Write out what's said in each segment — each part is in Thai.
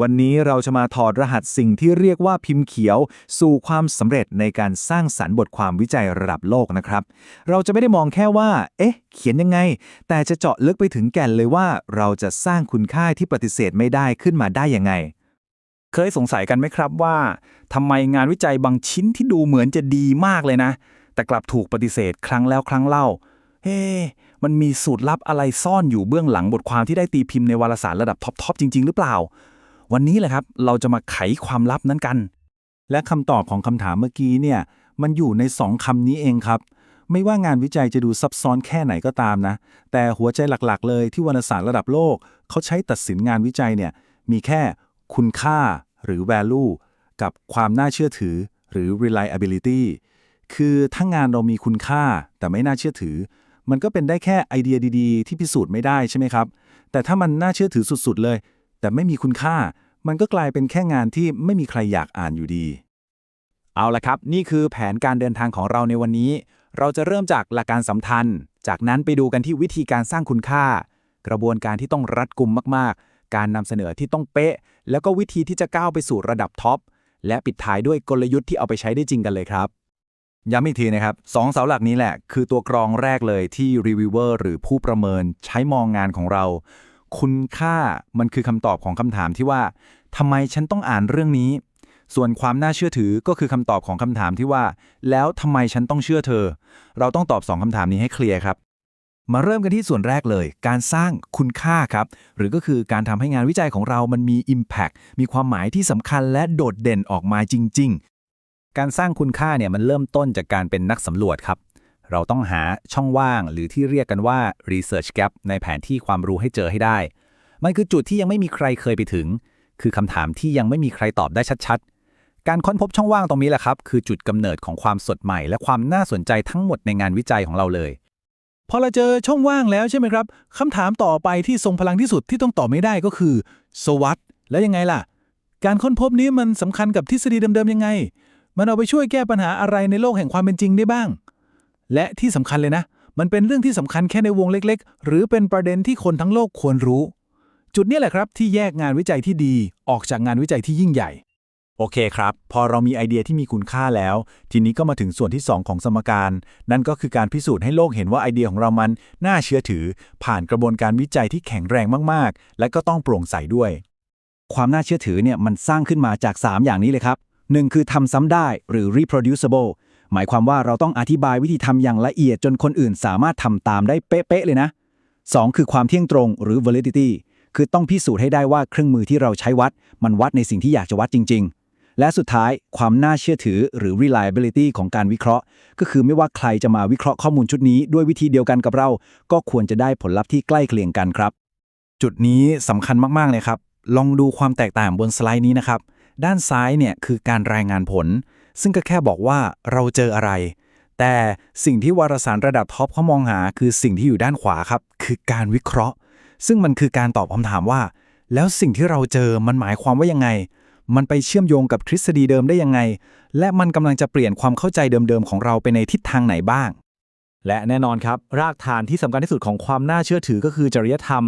วันนี้เราจะมาถอดรหัสสิ่งที่เรียกว่าพิมพ์เขียว สู่ความสำเร็จในการสร้างสรรค์บทความวิจัยระดับโลกนะครับ เราจะไม่ได้มองแค่ว่า เอ๊ะ เขียนยังไง แต่จะเจาะลึกไปถึงแก่นเลยว่า เราจะสร้างคุณค่าที่ปฏิเสธไม่ได้ขึ้นมาได้ยังไง เคยสงสัยกันไหมครับว่าทำไมงานวิจัยบางชิ้นที่ดูเหมือนจะดีมากเลยนะ แต่กลับถูกปฏิเสธครั้งแล้วครั้งเล่า เฮ้มันมีสูตรลับอะไรซ่อนอยู่เบื้องหลังบทความที่ได้ตีพิมพ์ในวารสารระดับท็อปๆจริง ๆ หรือเปล่า วันนี้แหละครับ เราจะมาไขความลับนั้นกัน และคำตอบของคำถามเมื่อกี้เนี่ย มันอยู่ในสองคำนี้เองครับ ไม่ว่างานวิจัยจะดูซับซ้อนแค่ไหนก็ตามนะ แต่หัวใจหลักๆ เลยที่วารสารระดับโลก เขาใช้ตัดสินงานวิจัยเนี่ย มีแค่คุณค่าหรือ value กับความน่าเชื่อถือ หรือ reliability คือถ้างานเรามีคุณค่าแต่ไม่น่าเชื่อถือ มันก็เป็นได้แค่ไอเดียดีๆ ที่พิสูจน์ไม่ได้ใช่ไหมครับ แต่ถ้ามันน่าเชื่อถือสุดๆเลย แต่ไม่มีคุณค่า มันก็กลายเป็นแค่งานที่ไม่มีใครอยากอ่านอยู่ดี เอาละครับ นี่คือแผนการเดินทางของเราในวันนี้ เราจะเริ่มจากหลักการสำคัญ จากนั้นไปดูกันที่วิธีการสร้างคุณค่า กระบวนการที่ต้องรัดกุมมากๆ การนำเสนอที่ต้องเป๊ะ แล้วก็วิธีที่จะก้าวไปสู่ระดับท็อปและปิดท้ายด้วยกลยุทธ์ที่เอาไปใช้ได้จริงกันเลยครับย้ำอีกทีนะครับสองเสาหลักนี้แหละ คือตัวกรองแรกเลยที่รีวิวเวอร์หรือผู้ประเมินใช้มองงานของเรา คุณค่ามันคือคำตอบของคำถามที่ว่าทำไมฉันต้องอ่านเรื่องนี้ ส่วนความน่าเชื่อถือก็คือคำตอบของคำถามที่ว่า แล้วทำไมฉันต้องเชื่อเธอ เราต้องตอบสองคำถามนี้ให้เคลียร์ครับ มาเริ่มกันที่ส่วนแรกเลย การสร้างคุณค่าครับ หรือก็คือการทำให้งานวิจัยของเรามันมี Impact มีความหมายที่สำคัญและโดดเด่นออกมาจริง ๆ การสร้างคุณค่าเนี่ยมันเริ่มต้นจากการเป็นนักสำรวจครับ เราต้องหาช่องว่างหรือที่เรียกกันว่า research gap ในแผนที่ความรู้ให้เจอให้ได้ มันคือจุดที่ยังไม่มีใครเคยไปถึง คือคำถามที่ยังไม่มีใครตอบได้ชัดๆ การค้นพบช่องว่างตรงนี้แหละครับ คือจุดกำเนิดของความสดใหม่ และความน่าสนใจทั้งหมดในงานวิจัยของเราเลย พอเราเจอช่องว่างแล้วใช่ไหมครับคำถามต่อไปที่ทรงพลังที่สุดที่ต้องตอบไม่ได้ก็คือ สวัสดแล้วยังไงล่ะ การค้นพบนี้มันสำคัญกับทฤษฎีเดิมๆยังไง มันเอาไปช่วยแก้ปัญหาอะไรในโลกแห่งความเป็นจริงได้บ้าง และที่สำคัญเลยนะ มันเป็นเรื่องที่สำคัญแค่ในวงเล็กๆ หรือเป็นประเด็นที่คนทั้งโลกควรรู้ จุดนี้แหละครับที่แยกงานวิจัยที่ดีออกจากงานวิจัยที่ยิ่งใหญ่ โอเคครับ พอเรามีไอเดียที่มีคุณค่าแล้ว ทีนี้ก็มาถึงส่วนที่ 2 ของสมการ นั่นก็คือการพิสูจน์ให้โลกเห็นว่าไอเดียของเรามันน่าเชื่อถือ ผ่านกระบวนการวิจัยที่แข็งแรงมากๆ และก็ต้องโปร่งใสด้วย ความน่าเชื่อถือเนี่ยมันสร้างขึ้นมาจาก 3 อย่างนี้เลยครับ 1 คือทำซ้ำได้หรือ reproducible หมายความว่าเราต้องอธิบายวิธีทำอย่างละเอียดจนคนอื่นสามารถทำตามได้เป๊ะๆเลยนะ 2 คือความเที่ยงตรงหรือ validity คือต้องพิสูจน์ให้ได้ว่าเครื่องมือที่เราใช้วัด มันวัดในสิ่งที่อยากจะวัดจริง ๆ และสุดท้ายความน่าเชื่อถือหรือ reliability ของการวิเคราะห์ ก็คือไม่ว่าใครจะมาวิเคราะห์ข้อมูลชุดนี้ด้วยวิธีเดียวกันกับเรา ก็ควรจะได้ผลลัพธ์ที่ใกล้เคียงกันครับ จุดนี้สำคัญมากๆเลยครับ ลองดูความแตกต่างบนสไลด์นี้นะครับ ด้านซ้ายเนี่ยคือการรายงานผล ซึ่งก็แค่บอกว่าเราเจออะไร แต่สิ่งที่วารสารระดับท็อปเขามองหาคือสิ่งที่อยู่ด้านขวาครับ คือการวิเคราะห์ ซึ่งมันคือการตอบคำถามว่า แล้วสิ่งที่เราเจอมันหมายความว่ายังไง มันไปเชื่อมโยงกับทฤษฎีเดิมได้ยังไง และมันกำลังจะเปลี่ยนความเข้าใจเดิมๆของเราไปในทิศทางไหนบ้าง และแน่นอนครับ รากฐานที่สำคัญที่สุดของความน่าเชื่อถือก็คือจริยธรรม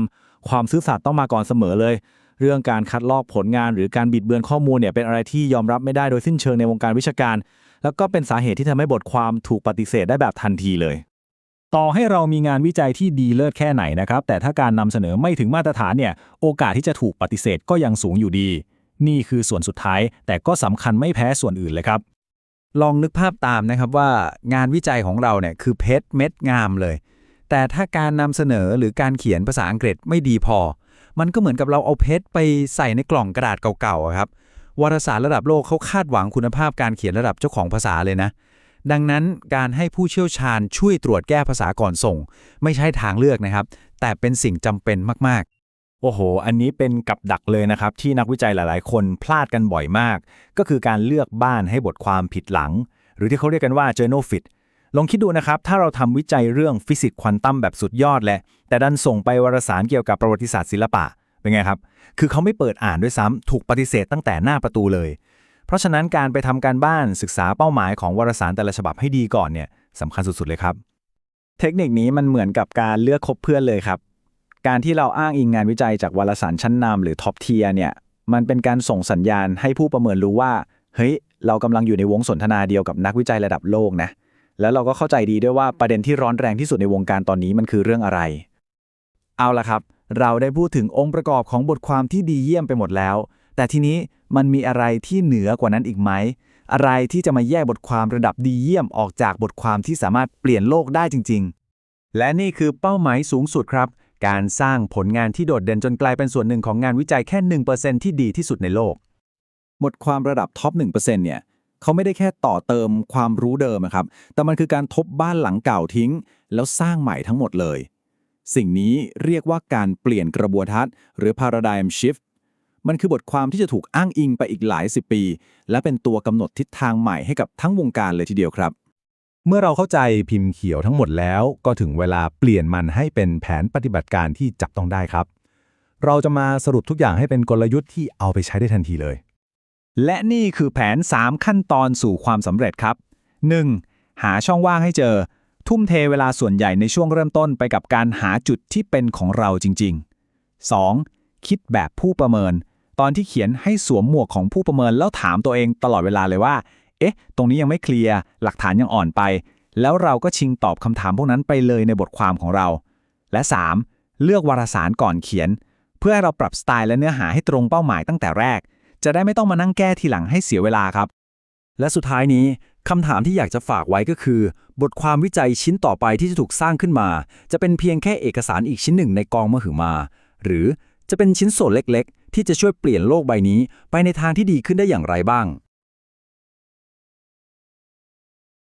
ความซื่อสัตย์ต้องมาก่อนเสมอเลย เรื่องการคัดลอกผลงานหรือการบิดเบือนข้อมูลเนี่ยเป็นอะไรที่ยอมรับไม่ได้โดยสิ้นเชิงในวงการวิชาการ แล้วก็เป็นสาเหตุที่ทำให้บทความถูกปฏิเสธได้แบบทันทีเลย ต่อให้เรามีงานวิจัยที่ดีเลิศแค่ไหนนะครับ แต่ถ้าการนำเสนอไม่ถึงมาตรฐานเนี่ย โอกาสที่จะถูกปฏิเสธก็ยังสูงอยู่ดี นี่คือส่วนสุดท้าย แต่ก็สำคัญไม่แพ้ส่วนอื่นเลยครับ ลองนึกภาพตามนะครับว่างานวิจัยของเราเนี่ยคือเพชรเม็ดงามเลย แต่ถ้าการนำเสนอหรือการเขียนภาษาอังกฤษไม่ดีพอ มันก็เหมือนกับเราเอาเพชรไปใส่ในกล่องกระดาษเก่าๆครับ วารสารระดับโลกเขาคาดหวังคุณภาพการเขียนระดับเจ้าของภาษาเลยนะ ดังนั้นการให้ผู้เชี่ยวชาญช่วยตรวจแก้ภาษาก่อนส่ง ไม่ใช่ทางเลือกนะครับ แต่เป็นสิ่งจำเป็นมากๆโอ้โห อันนี้เป็นกับดักเลยนะครับ ที่นักวิจัยหลาย ๆ คนพลาดกันบ่อยมาก ก็คือการเลือกบ้านให้บทความผิดหลัง หรือที่เขาเรียกกันว่า journal fit ลองคิดดูนะครับ ถ้าเราทำวิจัยเรื่องฟิสิกส์ควอนตัมแบบสุดยอดแหละ แต่ดันส่งไปวารสารเกี่ยวกับประวัติศาสตร์ศิลปะ เป็นไงครับ คือเขาไม่เปิดอ่านด้วยซ้ำถูกปฏิเสธตั้งแต่หน้าประตูเลย เพราะฉะนั้นการไปทำการบ้านศึกษาเป้าหมายของวารสารแต่ละฉบับให้ดีก่อนเนี่ยสำคัญสุดๆเลยครับ เทคนิคนี้มันเหมือนกับการเลือกคบเพื่อนเลยครับ การที่เราอ้างอิงงานวิจัยจากวารสารชั้นนำหรือท็อปเทียเนี่ย มันเป็นการส่งสัญญาณให้ผู้ประเมินรู้ว่า เฮ้ย เรากำลังอยู่ในวงสนทนาเดียวกับนักวิจัยระดับโลกนะ แล้วเราก็เข้าใจดีด้วยว่าประเด็นที่ร้อนแรงที่สุดในวงการตอนนี้มันคือเรื่องอะไร เอาละครับ เราได้พูดถึงองค์ประกอบของบทความที่ดีเยี่ยมไปหมดแล้ว แต่ทีนี้มันมีอะไรที่เหนือกว่านั้นอีกไหม อะไรที่จะมาแยกบทความระดับดีเยี่ยมออกจากบทความที่สามารถเปลี่ยนโลกได้จริง ๆ และนี่คือเป้าหมายสูงสุดครับ การสร้างผลงานที่โดดเด่นจนกลายเป็นส่วนหนึ่งของงานวิจัยแค่1%ที่ดีที่สุดในโลก บทความระดับท็อป1%เนี่ย เขาไม่ได้แค่ต่อเติมความรู้เดิมอะครับ แต่มันคือการทบบ้านหลังเก่าทิ้ง แล้วสร้างใหม่ทั้งหมดเลย สิ่งนี้เรียกว่าการเปลี่ยนกระบวนทัศน์ หรือ paradigm shift มันคือบทความที่จะถูกอ้างอิงไปอีกหลายสิบปี และเป็นตัวกำหนดทิศทางใหม่ให้กับทั้งวงการเลยทีเดียวครับ เมื่อเราเข้าใจพิมพ์เขียวทั้งหมดแล้ว ก็ถึงเวลาเปลี่ยนมันให้เป็นแผนปฏิบัติการที่จับต้องได้ครับ เราจะมาสรุปทุกอย่างให้เป็นกลยุทธ์ที่เอาไปใช้ได้ทันทีเลย และนี่คือแผน 3 ขั้นตอนสู่ความสำเร็จครับ 1. หาช่องว่างให้เจอ ทุ่มเทเวลาส่วนใหญ่ในช่วงเริ่มต้นไปกับการหาจุดที่เป็นของเราจริง ๆ 2. คิดแบบผู้ประเมิน ตอนที่เขียนให้สวมหมวกของผู้ประเมินแล้วถามตัวเองตลอดเวลาเลยว่า เอ๊ะ ตรงนี้ยังไม่เคลียร์ หลักฐานยังอ่อนไป แล้วเราก็ชิงตอบคำถามพวกนั้นไปเลยในบทความของเรา และ 3. เลือกวารสารก่อนเขียน เพื่อให้เราปรับสไตล์และเนื้อหาให้ตรงเป้าหมายตั้งแต่แรก จะได้ไม่ต้องมานั่งแก้ทีหลังให้เสียเวลาครับ และสุดท้ายนี้คำถามที่อยากจะฝากไว้ก็คือ บทความวิจัยชิ้นต่อไปที่จะถูกสร้างขึ้นมา จะเป็นเพียงแค่เอกสารอีกชิ้นหนึ่งในกองมหึมา หรือจะเป็นชิ้นส่วนเล็กๆ ที่จะช่วยเปลี่ยนโลกใบนี้ ไปในทางที่ดีขึ้นได้อย่างไรบ้าง